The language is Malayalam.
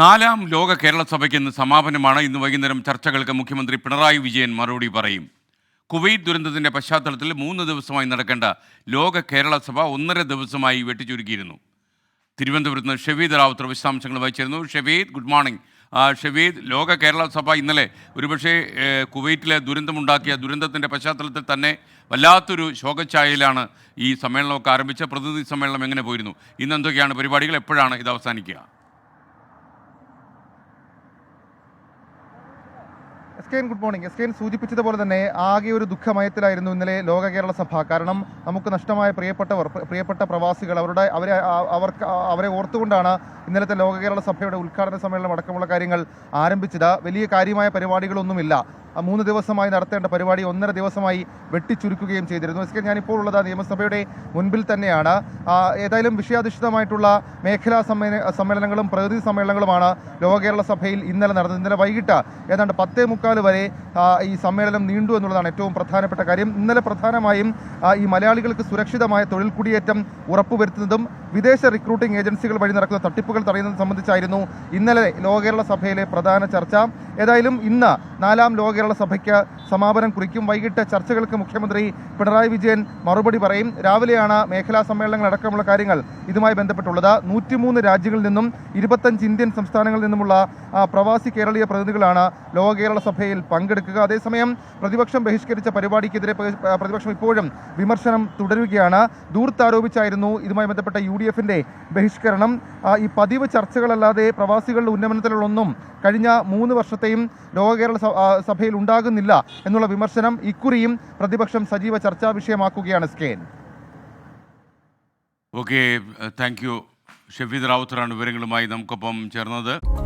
നാലാം ലോക കേരള സഭയ്ക്ക് ഇന്ന് സമാപനമാണ്. ഇന്ന് വൈകുന്നേരം ചർച്ചകൾക്ക് മുഖ്യമന്ത്രി പിണറായി വിജയൻ മറുപടി പറയും. കുവൈറ്റ് ദുരന്തത്തിന്റെ പശ്ചാത്തലത്തിൽ മൂന്ന് ദിവസമായി നടക്കേണ്ട ലോക കേരള സഭ ഒന്നര ദിവസമായി വെട്ടിച്ചുരുക്കിയിരുന്നു. തിരുവനന്തപുരത്ത് നിന്ന് ഷെവീദ് റാവുത്തർ വിശദാംശങ്ങൾ വായിച്ചിരുന്നു. Shaveed good morning. ഷവീദ് ലോക കേരള സഭ ഇന്നലെ ഒരുപക്ഷെ കുവൈറ്റിലെ ദുരന്തമുണ്ടാക്കിയ ദുരന്തത്തിന്റെ പശ്ചാത്തലത്തിൽ തന്നെ വല്ലാത്തൊരു ശോകഛായയിലാണ് ഈ സമ്മേളനമൊക്കെ ആരംഭിച്ച പ്രതിനിധി സമ്മേളനം എങ്ങനെ പോയിരുന്നു? ഇന്ന് എന്തൊക്കെയാണ് പരിപാടികൾ? എപ്പോഴാണ് ഇത് അവസാനിക്കുക? S K N good morning. S K N സൂചിപ്പിച്ചതുപോലെ തന്നെ ആകെ ഒരു ദുഃഖമയത്തിലായിരുന്നു ഇന്നലെ ലോക കേരള സഭ. കാരണം നമുക്ക് നഷ്ടമായ പ്രിയപ്പെട്ടവർ പ്രിയപ്പെട്ട പ്രവാസികൾ അവരുടെ അവരെ അവർക്ക് അവരെ ഓർത്തുകൊണ്ടാണ് ഇന്നലത്തെ ലോക കേരള സഭയുടെ ഉദ്ഘാടന സമ്മേളനം അടക്കമുള്ള കാര്യങ്ങൾ ആരംഭിച്ചത്. വലിയ കാര്യമായ പരിപാടികളൊന്നുമില്ല. മൂന്ന് ദിവസമായി നടത്തേണ്ട പരിപാടി ഒന്നര ദിവസമായി വെട്ടിച്ചുരുക്കുകയും ചെയ്തിരുന്നു. എസ് ഞാനിപ്പോൾ ഉള്ളത് നിയമസഭയുടെ മുൻപിൽ തന്നെയാണ്. ഏതായാലും വിഷയാധിഷ്ഠിതമായിട്ടുള്ള മേഖലാ സമ്മേളന സമ്മേളനങ്ങളും പ്രകൃതി സമ്മേളനങ്ങളുമാണ് ലോകകേരള സഭയിൽ ഇന്നലെ നടന്നത്. ഇന്നലെ വൈകിട്ട് ഏതാണ്ട് പത്തേ മുക്കാൽ വരെ ഈ സമ്മേളനം നീണ്ടു എന്നുള്ളതാണ് ഏറ്റവും പ്രധാനപ്പെട്ട കാര്യം. ഇന്നലെ പ്രധാനമായും ഈ മലയാളികൾക്ക് സുരക്ഷിതമായ തൊഴിൽ കുടിയേറ്റം ഉറപ്പുവരുത്തുന്നതും വിദേശ റിക്രൂട്ടിംഗ് ഏജൻസികൾ വഴി നടക്കുന്ന തട്ടിപ്പുകൾ തടയുന്നത് സംബന്ധിച്ചായിരുന്നു ഇന്നലെ ലോകകേരള സഭയിലെ പ്രധാന ചർച്ച. ഏതായാലും ഇന്ന് നാലാം ലോക കേരള സഭയ്ക്ക് സമാപനം കുറിക്കും. വൈകിട്ട് ചർച്ചകൾക്ക് മുഖ്യമന്ത്രി പിണറായി വിജയൻ മറുപടി പറയും. രാവിലെയാണ് മേഖലാ സമ്മേളനങ്ങൾ അടക്കമുള്ള കാര്യങ്ങൾ ഇതുമായി ബന്ധപ്പെട്ടുള്ളത്. നൂറ്റിമൂന്ന് രാജ്യങ്ങളിൽ നിന്നും ഇരുപത്തഞ്ച് ഇന്ത്യൻ സംസ്ഥാനങ്ങളിൽ നിന്നുമുള്ള പ്രവാസി കേരളീയ പ്രതിനിധികളാണ് ലോക കേരള സഭയിൽ പങ്കെടുക്കുക. അതേസമയം പ്രതിപക്ഷം ബഹിഷ്കരിച്ച പരിപാടിക്കെതിരെ പ്ര- പ്രതിപക്ഷം ഇപ്പോഴും വിമർശനം തുടരുകയാണ്. ദൂർത്താരോപിച്ചായിരുന്നു ഇതുമായി ബന്ധപ്പെട്ട യു ഡി എഫിന്റെ ബഹിഷ്കരണം ഈ പതിവ് ചർച്ചകളല്ലാതെ പ്രവാസികളുടെ ഉന്നമനത്തിലുള്ളൊന്നും കഴിഞ്ഞ മൂന്ന് വർഷത്തെയും ലോക കേരള സ- ആ, സഭയിൽ ഉണ്ടാകുന്നില്ല എന്നുള്ള വിമർശനം ഇക്കുറിയും പ്രതിപക്ഷം സജീവ ചർച്ചാ വിഷയമാക്കുകയാണ് സ്കെയിൻ ഓക്കെ താങ്ക് യു ഷെഫീദ് റാവുത്തറാണ് വിവരങ്ങളുമായി നമുക്കൊപ്പം ചേർന്നത്.